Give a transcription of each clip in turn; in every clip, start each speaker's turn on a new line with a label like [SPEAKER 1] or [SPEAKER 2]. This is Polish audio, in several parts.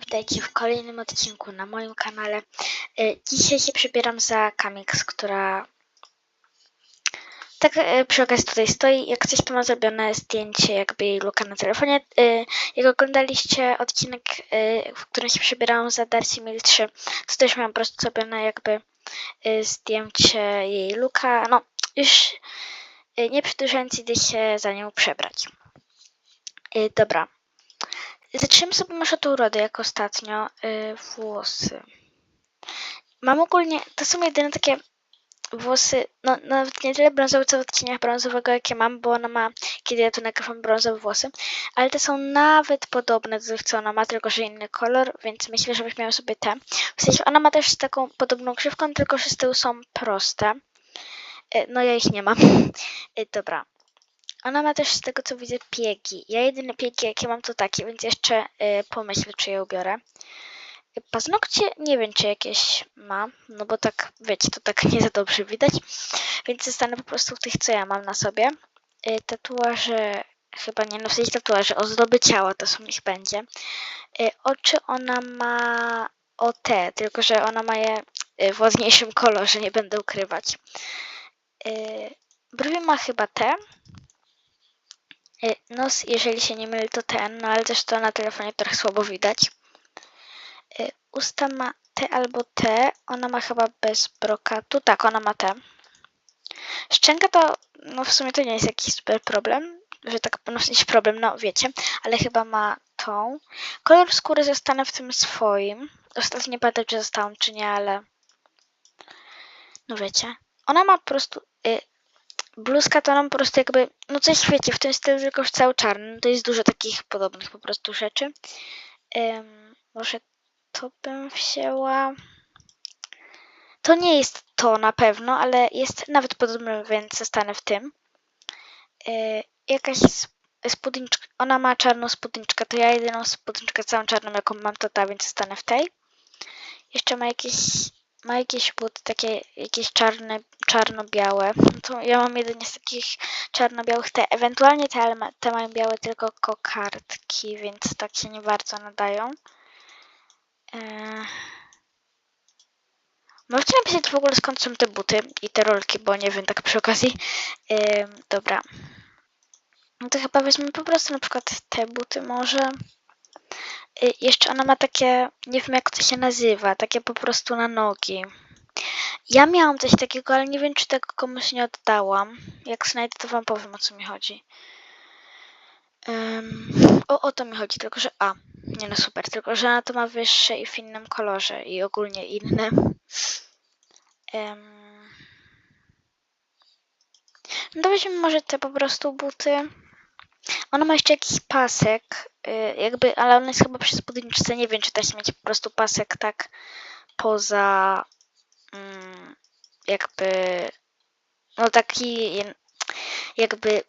[SPEAKER 1] witajcie w kolejnym odcinku na moim kanale. E, Dzisiaj się przebieram za Kamix, która tak e, przy okazji tutaj stoi. Jak coś to ma zrobione zdjęcie jakby jej luka na telefonie. E, Jak oglądaliście odcinek, w którym się przebierałam za Darcy Mill 3, to też miałam po prostu zrobione jakby zdjęcie jej luka. No, już nie przedłużając, idę się za nią przebrać. Dobra. Zaczniemy sobie może od urody, jak ostatnio. Yy, włosy. Mam ogólnie, to są jedyne takie włosy, no nawet nie tyle brązowe, co w odcieniach brązowego, jakie mam, bo ona ma, kiedy ja tu nagrywam brązowe włosy, ale te są nawet podobne do tych, co ona ma, tylko że inny kolor, więc myślę, że weźmiemy sobie te. W sensie ona ma też taką podobną krzywką, tylko że z tyłu są proste. Yy, no ja ich nie mam. Yy, dobra. Ona ma też z tego co widzę piegi. Ja jedyne piegi jakie mam to takie, więc jeszcze y, pomyślę czy je ubiorę. Paznokcie nie wiem czy jakieś ma, no bo tak wiecie, to tak nie za dobrze widać. Więc zostanę po prostu w tych co ja mam na sobie. Y, tatuaże chyba nie, no w sensie tatuaże, ozdoby ciała to są ich będzie. Y, oczy ona ma o te, tylko że ona ma je y, w ładniejszym kolorze, nie będę ukrywać. Y, brwi ma chyba te. Y, Nos, jeżeli się nie mylę, to ten, no ale też to na telefonie trochę słabo widać. Y, Usta ma te albo te, ona ma chyba bez brokatu, tak, ona ma te. Szczęka to, no w sumie to nie jest jakiś super problem, że tak, no sensie problem, no wiecie, ale chyba ma tą. Kolor skóry zostanę w tym swoim. Ostatnio nie pamiętam, czy zostałam, czy nie, ale no wiecie. Ona ma po prostu, y, bluzka to nam po prostu jakby, no coś wiecie, w tym stylu tylko już cały czarny. No To jest dużo takich podobnych po prostu rzeczy. Ym, może to bym wzięła. To nie jest to na pewno, ale jest nawet podobne, więc zostanę w tym. Yy, jakaś sp- spódniczka, ona ma czarną spódniczkę, to ja jedyną spódniczkę całą czarną jaką mam to ta, więc zostanę w tej. Jeszcze ma jakieś, ma jakieś buty takie, jakieś czarne, czarno-białe. No to ja mam jedynie z takich czarno-białych te, ewentualnie te, ale te mają białe tylko kokardki, więc tak się nie bardzo nadają. Eee... Możecie napisać w ogóle skąd są te buty i te rolki, bo nie wiem, tak przy okazji. Eee, dobra. No to chyba weźmy po prostu na przykład te buty może. Y, jeszcze ona ma takie, nie wiem jak to się nazywa, takie po prostu na nogi. Ja miałam coś takiego, ale nie wiem, czy tego komuś nie oddałam. Jak znajdę, to wam powiem, o co mi chodzi. Ym, o, o to mi chodzi, tylko że... A, nie no super, tylko że ona to ma wyższe i w innym kolorze i ogólnie inne. Ym, no weźmy może te po prostu buty. Ona ma jeszcze jakiś pasek, y, jakby, ale on jest chyba przy spódniczce, nie wiem, czy da się mieć po prostu pasek tak poza mm, jakby no taki jakby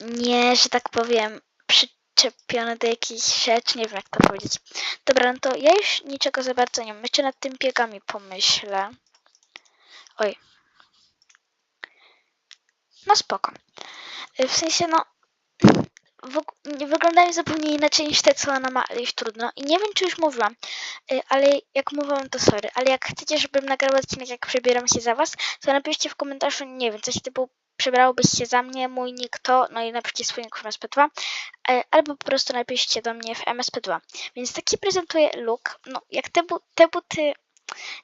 [SPEAKER 1] nie, że tak powiem przyczepiony do jakiejś rzeczy, nie wiem jak to powiedzieć. Dobra, no to ja już niczego za bardzo nie mam. Jeszcze nad tym biegami pomyślę. Oj. No spoko. Y, W sensie, no, wyglądają zupełnie inaczej niż te, co ona ma, ale już trudno. I nie wiem, czy już mówiłam, y, ale jak mówiłam, to sorry. Ale jak chcecie, żebym nagrała odcinek, jak przebieram się za was, to napiszcie w komentarzu, nie wiem, coś typu przebrałbyś się za mnie, mój nick to, no i napiszcie swój nick w MSP2, y, albo po prostu napiszcie do mnie w MSP2. Więc taki prezentuje look. No, jak te, bu te buty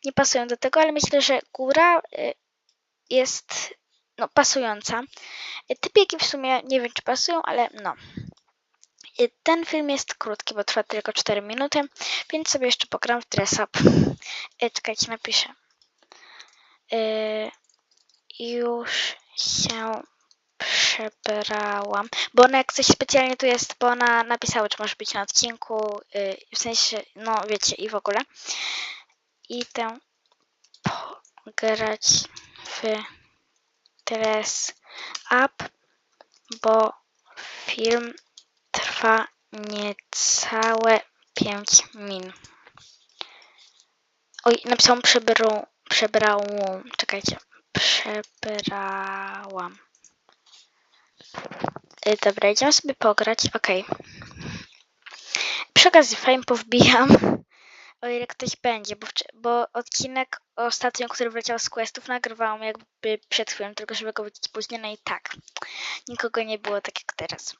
[SPEAKER 1] nie pasują do tego, ale myślę, że góra jest no, pasująca. Te biegi w sumie nie wiem, czy pasują, ale no. Y, Ten film jest krótki, bo trwa tylko 4 minuty, więc sobie jeszcze pogram w dress up. Y, Czekajcie, napiszę. Już się przebrałam. Bo ona jak coś specjalnie tu jest, bo ona napisała, czy może być na odcinku, w sensie, no wiecie, i w ogóle. Idę pograć w dress up, bo film trwa niecałe 5 min. Oj, napisałam przebrą, przebrałą, czekajcie, przebrałam. Y, dobra, idziemy sobie pograć, okej. Przy przy okazji fame powbijam, o ile ktoś będzie, bo, bo odcinek ostatnio, który wleciał z questów, nagrywałam jakby przed chwilą, tylko żeby go wlecieć później, no i tak, nikogo nie było tak jak teraz.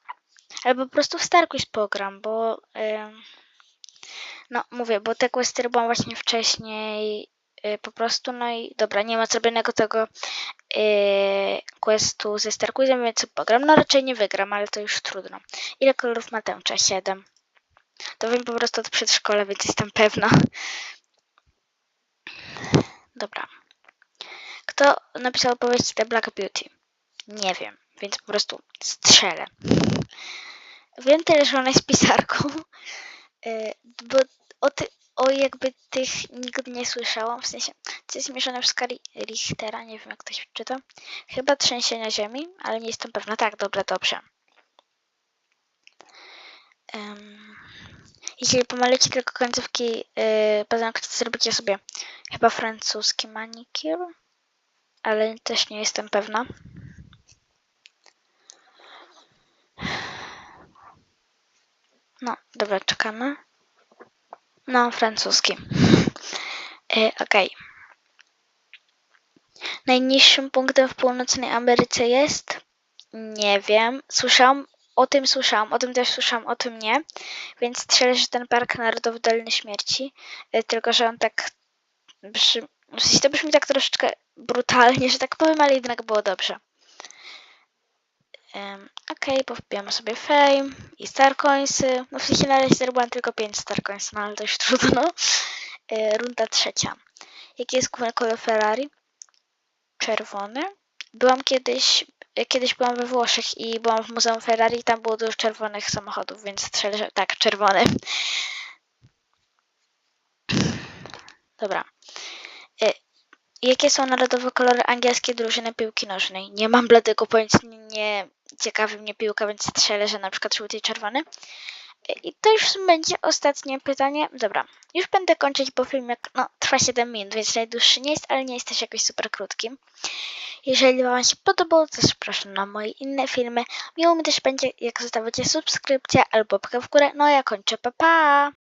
[SPEAKER 1] Albo po prostu w Starquest pogram, bo ym, no mówię, bo te questy robiłam właśnie wcześniej y, po prostu, no i dobra, nie ma zrobionego tego y, questu ze Starquizem, więc pogram. No raczej nie wygram, ale to już trudno. Ile kolorów ma tęcza? 7. To wiem po prostu od przedszkola, więc jestem pewna. Dobra. Kto napisał powieść The Black Beauty? Nie wiem, więc po prostu strzelę. Wiem tyle, że ona jest pisarką, y, bo o, ty, o jakby tych nigdy nie słyszałam, w sensie to jest mieszane w skali Richtera, nie wiem jak to się czyta. Chyba trzęsienia ziemi, ale nie jestem pewna. Tak, dobra, dobrze. Em, jeśli pomalujecie tylko końcówki yy, paznokci, zrobicie sobie chyba francuski manicure, ale też nie jestem pewna. No, dobra, czekamy. No, francuski. Yy, Okej. Najniższym punktem w północnej Ameryce jest? Nie wiem. Słyszałam, o tym słyszałam, o tym też słyszałam, o tym nie. Więc strzelę, że ten Park Narodowy Doliny Śmierci. Y, Tylko, że on tak brzmi, to brzmi tak troszeczkę brutalnie, że tak powiem, ale jednak było dobrze. Um, Okej, okay, powbijamy sobie Fame i Starcoinsy. No w sensie na razie zrobiłam tylko 5 Starcoins, no ale już trudno. Y, Runda trzecia. Jaki jest główny kolor Ferrari? Czerwony. Byłam kiedyś, y, kiedyś byłam we Włoszech i byłam w Muzeum Ferrari i tam było dużo czerwonych samochodów, więc strzelę, że tak, czerwony. Dobra. Y, Jakie są narodowe kolory angielskiej drużyny piłki nożnej? Nie mam bladego pojęcia, nie, nie ciekawi mnie piłka, więc strzelę, że na przykład żółty i czerwony. I to już będzie ostatnie pytanie. Dobra, już będę kończyć, bo filmik no, trwa 7 minut, więc najdłuższy nie jest, ale nie jest też jakoś super krótki. Jeżeli Wam się podobało, to zapraszam na moje inne filmy. Miło mi też będzie, jak zostawicie subskrypcję albo łapkę w górę. No ja kończę, pa pa!